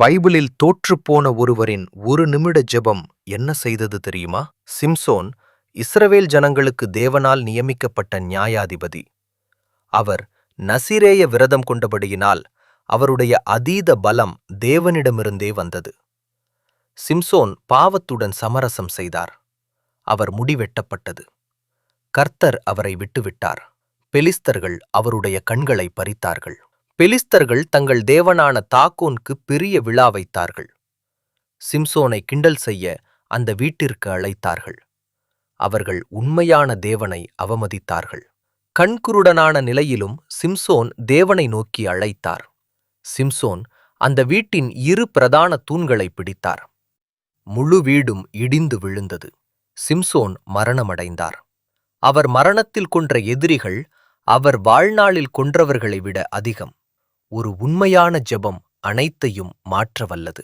பைபிளில் தோற்றுப்போன ஒருவரின் ஒரு நிமிட ஜெபம் என்ன செய்தது தெரியுமா? சிம்சோன் இஸ்ரவேல் ஜனங்களுக்கு தேவனால் நியமிக்கப்பட்ட நியாயாதிபதி. அவர் நசிரேய விரதம் கொண்டபடியினால் அவருடைய அதீத பலம் தேவனிடமிருந்தே வந்தது. சிம்சோன் பாவத்துடன் சமரசம் செய்தார். அவர் முடிவெட்டப்பட்டது. கர்த்தர் அவரை விட்டுவிட்டார். பெலிஸ்தர்கள் அவருடைய கண்களை பறித்தார்கள். பெலிஸ்தர்கள் தங்கள் தேவனான தாக்கோனுக்கு பெரிய விழா வைத்தார்கள். சிம்சோனை கிண்டல் செய்ய அந்த வீட்டிற்கு அழைத்தார்கள். அவர்கள் உண்மையான தேவனை அவமதித்தார்கள். கண்குருடனான நிலையிலும் சிம்சோன் தேவனை நோக்கி அழைத்தார். சிம்சோன் அந்த வீட்டின் இரு பிரதான தூண்களை பிடித்தார். முழு வீடும் இடிந்து விழுந்தது. சிம்சோன் மரணமடைந்தார். அவர் மரணத்தில் கொன்ற எதிரிகள் அவர் வாழ்நாளில் கொன்றவர்களை விட அதிகம். ஒரு உண்மையான ஜெபம் அனைத்தையும் மாற்ற வல்லது